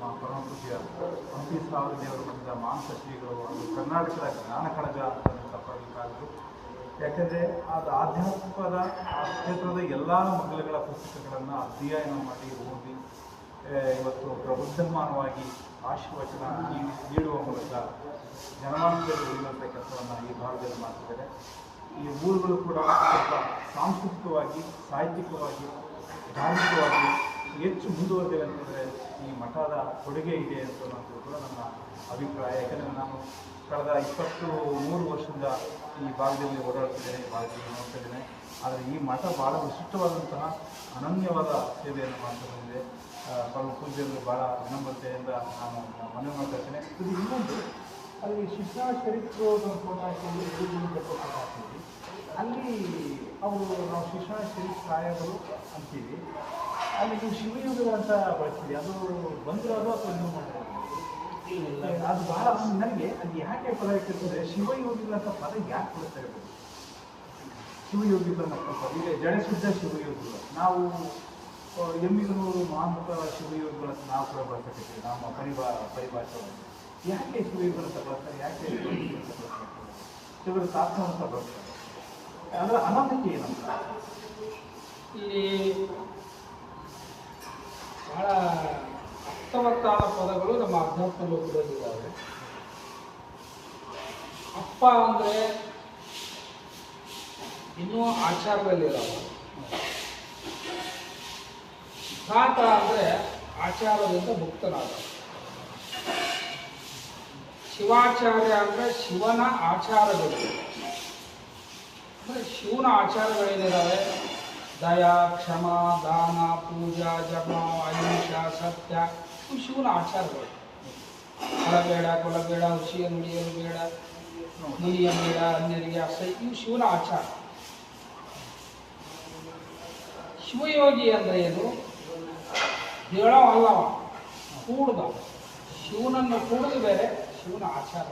ನಮ್ಮ ಪರಮ ಪೂಜ್ಯ ಹಂಪಿ ಸಾವಿರ ದೇವರು ಬಂದ ಮಾಂಸ ಶ್ರೀಗಳು ಅದು ಕರ್ನಾಟಕದ ಜ್ಞಾನ ಕಣಜ ಅಂತ ತಪ್ಪಾಗಲಿಕ್ಕಾಗದು ಯಾಕೆಂದರೆ ಅದು ಆಧ್ಯಾತ್ಮದ ಆ ಕ್ಷೇತ್ರದ ಎಲ್ಲ ಮಕ್ಕಳುಗಳ ಪುಸ್ತಕಗಳನ್ನು ಅಧ್ಯಯನ ಮಾಡಿ ಓದಿ ಇವತ್ತು ಪ್ರಬುದ್ಧಮಾನವಾಗಿ ಆಶೀರ್ವಚನ ನೀಡುವ ಮೂಲಕ ಜನಮಾನಸದಲ್ಲಿ ಕೆಲಸವನ್ನು ಈ ಭಾಗದಲ್ಲಿ ಮಾಡ್ತಿದ್ದಾರೆ. ಈ ಊರುಗಳು ಕೂಡ ಸ್ವಲ್ಪ ಸಾಂಸ್ಕೃತಿಕವಾಗಿ, ಸಾಹಿತ್ಯಿಕವಾಗಿ, ಧಾರ್ಮಿಕವಾಗಿ ಹೆಚ್ಚು ಮುಂದುವರೆದಿವೆ ಅಂತಂದರೆ ಈ ಮಠದ ಕೊಡುಗೆ ಇದೆ ಅಂತ ಅನ್ನೋದು ಕೂಡ ನನ್ನ ಅಭಿಪ್ರಾಯ. ಯಾಕಂದರೆ ನಾನು ಕಳೆದ ಇಪ್ಪತ್ತು ಮೂರು ವರ್ಷದಿಂದ ಈ ಭಾಗದಲ್ಲಿ ಓಡಾಡ್ತಿದ್ದೇನೆ, ಈ ಭಾಗದಲ್ಲಿ ನೋಡ್ತಿದ್ದೇನೆ ಆದರೆ ಈ ಮಠ ಭಾಳ ವಿಶಿಷ್ಟವಾದಂತಹ ಅನನ್ಯವಾದ ಸೇವೆಯನ್ನು ಮಾಡ್ತಾ ಬಂದಿದೆ. ಪರಮ ಪೂಜೆಯಲ್ಲಿ ಭಾಳ ವಿನಮ್ರತೆಯಿಂದ ನಾನು ಮನವಿ ಮಾಡ್ತಾ ಇದ್ದೇನೆ. ಇದು ಇನ್ನೊಂದು, ಅಲ್ಲಿ ಶಿಕ್ಷಣ ಚರಿತ್ರೆ ಗುರುಗಳು ಫೋಟೋ ಅಲ್ಲಿ ಅವರು, ನಾವು ಶಿಕ್ಷಣ ಚರಿತ್ರಾಯಗಳು ಅಂತೀವಿ. ಅಲ್ಲಿ ನೀವು ಅಂತ ಬಳಸ್ತೀವಿ ಅದು ಬಂದಿರೋದು ಅಥವಾ ನೀವು ಮಾಡಿರೋದು ಅದು ಬಹಳ ನನಗೆ ಅದು ಯಾಕೆ ಪದ ಇಟ್ಟಿರ್ತದೆ? ಶಿವಯೋಗಿಗಳಂತ ಪದ ಯಾಕೆ ಬಳಸ್ತಾ ಇರ್ಬೋದು ಶಿವಯೋಗಿಗಳನ್ನ ಈಗ ಜಡಸಿದ್ಧ ಶಿವಯೋಗಿಗಳು. ನಾವು ಎಮ್ಮಿಗನೂರು ಮಹಾಂತ ಶಿವಯೋಗಿಗಳಂತ ನಾವು ಕೂಡ ಬಳಸಕತ್ತೀವಿ ನಮ್ಮ ಪರಿಭಾ ಪರಿಭಾಷೆಯಲ್ಲಿ. ಯಾಕೆ ಶಿವಯೋಗಿಗಳಂತ ಬಳಸ್ತಾರೆ? ಯಾಕೆ ಶಿವಯೋಗಿಗಳಂತ ಬಳಸ್ತಾರೆ? ಶಿವರ ತಾತ್ಮ ಅಂತ ಬಳಸ್ತಾರೆ. ಅದರ ಅನಂತಕ್ಕೆ ಏನಂತ? ಇಲ್ಲಿ ಬಹಳ ಅರ್ಥವತ್ತಾದ ಪದಗಳು ನಮ್ಮ ಅಧ್ಯಾತ್ಮ ಲೋಕದಲ್ಲಿದ್ದಾವೆ ಅಪ್ಪ ಅಂದ್ರೆ ಇನ್ನೂ ಆಚಾರದಲ್ಲಿರಲ್ಲ. ತಾತ ಅಂದ್ರೆ ಆಚಾರದಿಂದ ಮುಕ್ತನಾದ. ಶಿವಾಚಾರ್ಯ ಅಂದ್ರೆ ಶಿವನ ಆಚಾರಗಳು ಅಂದರೆ ಶಿವನ ಆಚಾರಗಳೇನಿದ್ದಾವೆ ದಯಾ, ಕ್ಷಮ, ದಾನ, ಪೂಜಾ, ಜಪ ಅಹಿಂಸ ಸತ್ಯ ಶಿವನ ಆಚಾರಗಳು. ಕೊಲಬೇಡ ಕೊಲಬೇಡ ಹುಷಿಯ ನುಡಿಯಲು ಬೇಡ ನುಡಿಯ ಬೇಡ, ಅನ್ಯರಿಗೆ ಅಸಹ್ಯ ಇವು ಶಿವನ ಆಚಾರ. ಶಿವಯೋಗಿ ಅಂದ್ರೆ ಏನು? ಹೇಳೋ ಅಲ್ಲವ ಕೂಡ್ದ ಶಿವನನ್ನು ಕೂಡುದು ಬೇರೆ, ಶಿವನ ಆಚಾರ.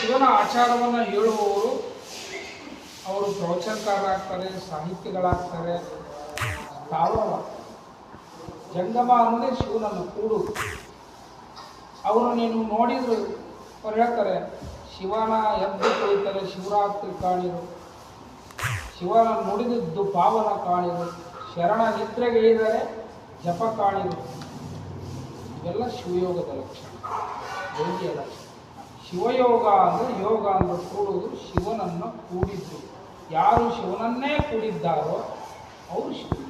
ಶಿವನ ಆಚಾರವನ್ನು ಹೇಳುವವರು ಅವರು ಪ್ರವಚನಕಾರರಾಗ್ತಾರೆ ಸಾಹಿತ್ಯಗಳಾಗ್ತಾರೆ. ಸ್ಥಾವರ ಜಂಗಮ ಅಂದರೆ ಶಿವನನ್ನು ಕೂಡು. ಅವರು ನೀನು ನೋಡಿದ್ರು ಅವ್ರು ಹೇಳ್ತಾರೆ, ಶಿವನ ಎದ್ದು ಕುಳಿತರೆ ಶಿವರಾತ್ರಿ ಕಾಣಿರು. ಶಿವನ ನುಡಿದಿದ್ದು ಪಾವನ ಕಾಣಿರು. ಶರಣ ನಿದ್ರೆಗೈದರೆ ಜಪ ಕಾಣಿರು. ಇವೆಲ್ಲ ಶಿವಯೋಗದ ಲಕ್ಷಣ. ಲಕ್ಷಣ. ಶಿವಯೋಗ ಅಂದರೆ ಯೋಗ ಅಂದರೆ ಕೂಡುವುದು ಶಿವನನ್ನು ಕೂಡಿದ್ದು. ಯಾರು ಶಿವನನ್ನೇ ಕೂಡಿದ್ದಾರೋ ಅವರು ಶಿವ.